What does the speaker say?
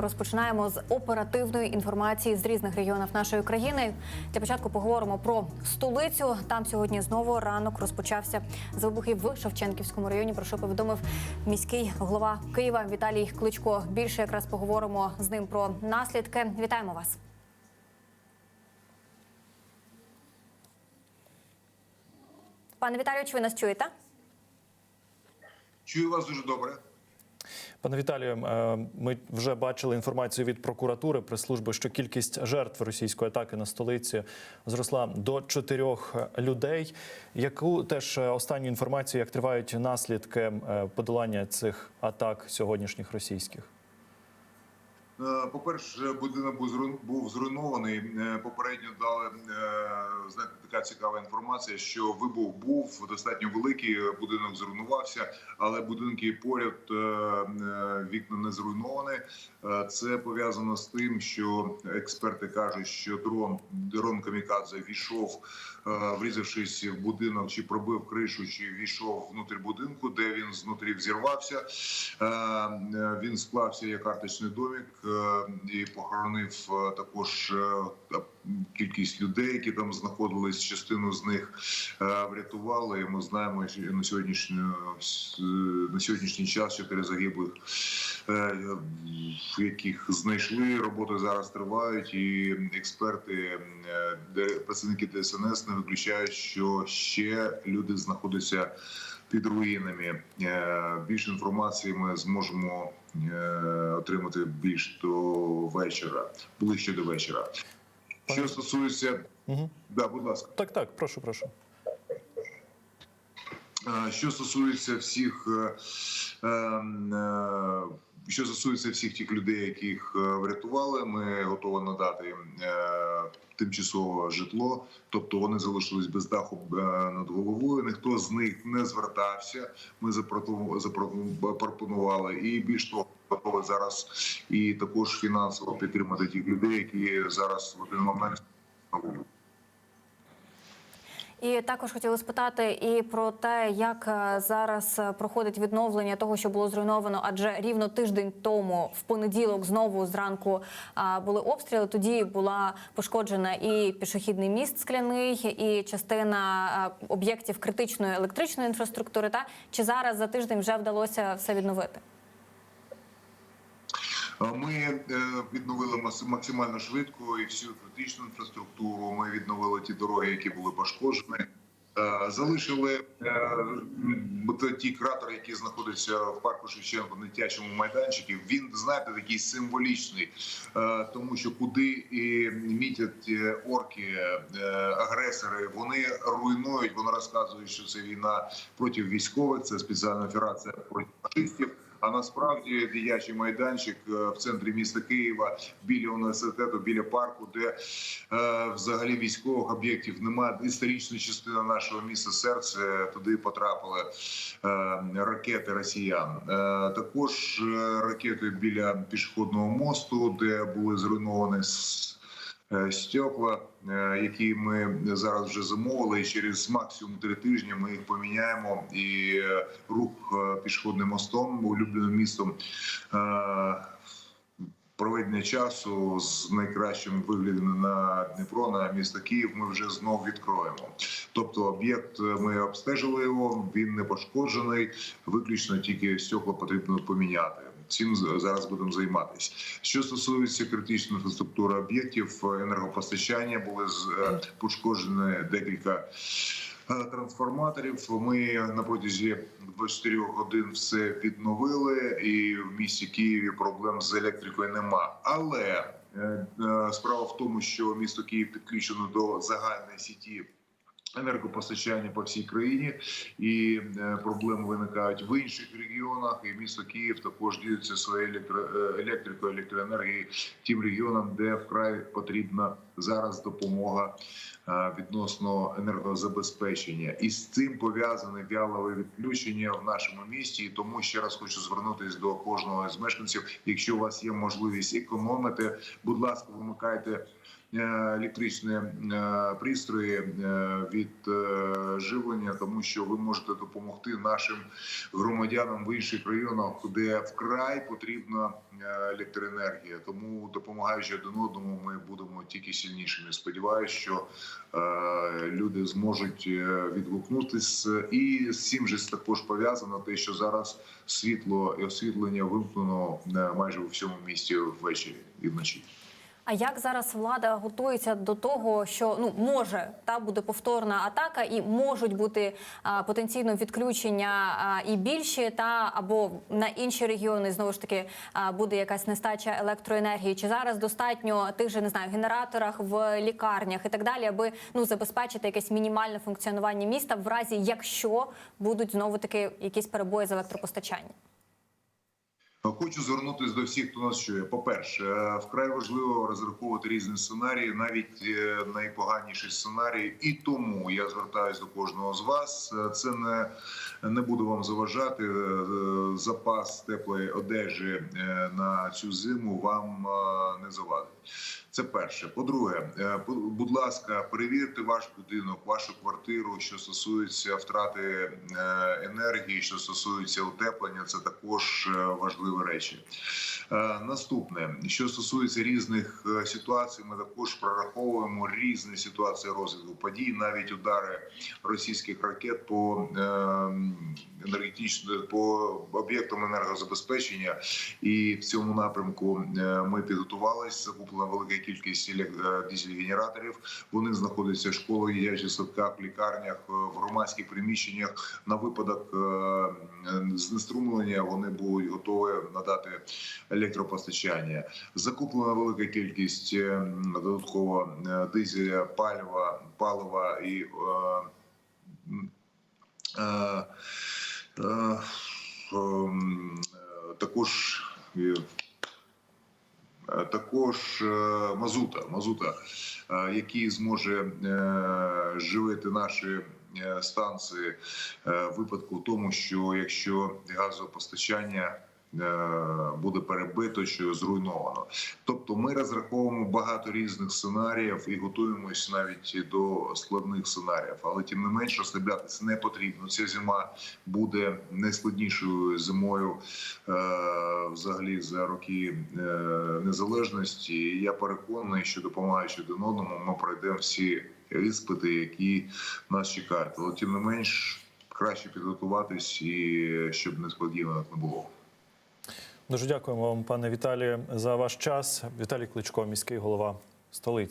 Розпочинаємо з оперативної інформації з різних регіонів нашої країни. Для початку поговоримо про столицю. Там сьогодні знову ранок розпочався з вибухів в Шевченківському районі. Про що повідомив міський голова Києва Віталій Кличко. Більше якраз поговоримо з ним про наслідки. Вітаємо вас. Пане Віталію, чи ви нас чуєте? Чую вас дуже добре. Пане Віталію, е, ми вже бачили інформацію від прокуратури прес-служби, що кількість жертв російської атаки на столиці зросла до чотирьох людей. Яку теж е, останню інформацію, як тривають наслідки е, подолання цих атак сьогоднішніх російських? Е, По-перше, будинок був зруйнований. Е, Попередньо дали е, знаєте, така цікава інформація, що вибух був достатньо великий. Будинок зруйнувався, але будинки поряд вікна не зруйновані. Це пов'язано з тим, що експерти кажуть, що дрон дрон камікадзе війшов, врізавшись в будинок, чи пробив кришу, чи війшов внутрі будинку, де він знутрі взірвався. Він склався як карточний домик е, і похоронив е, також е, кількість людей, які там знаходились. Частину з них е, врятували. І Ми знаємо, на сьогоднішню е, на сьогоднішній час чотири загиблих, е, яких знайшли. Роботи зараз тривають, і експерти, е, працівники ДСНС не виключають, що ще люди знаходяться під руїнами. Е, Більше інформації ми зможемо е, отримати більш до вечора, ближче до вечора. Що стосується, Угу. да, будь ласка. Так, так, прошу, прошу. Е, Що стосується всіх, е, ем, е, що стосується всіх тих людей, яких е, врятували, ми готові надати їм е, тимчасове житло, тобто вони залишились без даху е, над головою. Ніхто з них не звертався. Ми запропонували, і більш того. Готові зараз і також фінансово підтримати тих людей, які зараз в один момент на вулиці. І також хотіли спитати і про те, як е, зараз е, проходить відновлення того, що було зруйновано, адже рівно тиждень тому, в понеділок, знову зранку були обстріли. Тоді була пошкоджена і пішохідний міст скляний, і частина об'єктів критичної електричної інфраструктури. Та чи зараз за тиждень вже вдалося все відновити? Ми е, відновили максимально швидко і всю критичну інфраструктуру. Ми відновили ті дороги, які були пошкоджені. Е, Залишили е, ті кратери, які знаходяться в парку Шевченко на дитячому майданчику. Він знаєте такий символічний, тому що куди і мітять орки, агресори, вони руйнують. Вони розказують, що це війна проти військових, це спеціальна операція проти фашистів. А насправді діячий майданчик е, в центрі міста Києва біля університету, біля парку, де е, взагалі військових об'єктів немає. Історична частина нашого міста серце туди потрапили е, ракети росіян. Е, також е, ракети біля пішохідного мосту, де були зруйновані стекла, е, які ми зараз вже замовили. І через максимум три тижні ми їх поміняємо. І е, рух е, пішохідним мостом, улюбленим містом. е, Проведення часу з найкращим виглядом на Дніпро на місто Київ. Ми вже знов відкроємо. Тобто, об'єкт е, ми обстежили його. Він не пошкоджений. Виключно тільки стекла потрібно поміняти. Цим зараз будемо займатися. Що стосується критичної інфраструктури об'єктів е, енергопостачання, були з- е, пошкоджені декілька е, трансформаторів. Ми на протязі 24 годин все відновили, і в місті Києві проблем з електрикою нема. Але справа в тому, що місто Київ підключено до загальної сіті. Енергопостачання по всій країні і е, проблеми виникають в інших регіонах. І місто Київ також ділиться своєю електро, е, електрикою, електроенергією тим регіонам, де вкрай потрібна зараз допомога е, відносно енергозабезпечення, і з цим пов'язане вялове відключення в нашому місті. І тому ще раз хочу звернутися до кожного з мешканців. Якщо у вас є можливість економити, будь ласка, вимикайте. Е, Електричні е, пристрої е, від живлення, тому що ви можете допомогти нашим громадянам в інших районах, де вкрай потрібна електроенергія. Тому допомагаючи один одному, ми будемо тільки сильнішими. Сподіваюся, що люди зможуть відгукнутися. І з цим же також пов'язано те, що зараз світло і освітлення вимкнено майже у всьому місті ввечері і вночі. А як зараз влада готується до того, що ну може та буде повторна атака, і можуть бути а, потенційно відключення а, і більші, та або на інші регіони знову ж таки а, буде якась нестача електроенергії? Чи зараз достатньо тих же не знаю генераторах в лікарнях і так далі, аби ну забезпечити якесь мінімальне функціонування міста в разі, якщо будуть знову таки якісь перебої з електропостачанням? Хочу звернутися до всіх, хто нас чує. По-перше, е, вкрай важливо розраховувати різні сценарії, навіть е, найпоганіші сценарії. І тому я звертаюся до кожного з вас. Е, Це не, не буду вам заважати. Запас теплої одежі на цю зиму вам не завадить. Це перше. По-друге, е, будь ласка, перевірте ваш будинок, вашу квартиру, що стосується втрати е, енергії, що стосується утеплення. Це також е, важливі речі. Наступне, що стосується різних ситуацій, ми також прораховуємо різні ситуації розвитку подій, навіть удари російських ракет по е, по об'єктам енергозабезпечення. І в цьому напрямку ми підготувалися. Закуплена велика кількість е, дизель-генераторів. Вони знаходяться в школах, дитячих садках, лікарнях, е, в громадських приміщеннях. На випадок е, знеструмлення вони будуть готові надати електропостачання. Закуплена велика кількість додатково дизеля, палива, палива і. також також е, мазута, мазута, е, який зможе е, живити наші е, станції е, в випадку тому, що якщо газопостачання е, буде перебито чи зруйновано. Тобто ми розраховуємо багато різних сценаріїв і готуємось навіть до складних сценаріїв. Але тим не менш розслаблятися не потрібно. Ця зима буде найскладнішою зимою е, взагалі за роки е, незалежності. Я переконаний, що допомагаючи один одному, ми пройдемо всі іспити, які нас чекають. Але тим не менш краще підготуватись і щоб несподіванок не було. Дуже дякуємо вам, пане Віталію, за ваш час. Віталій Кличко, міський голова столиці.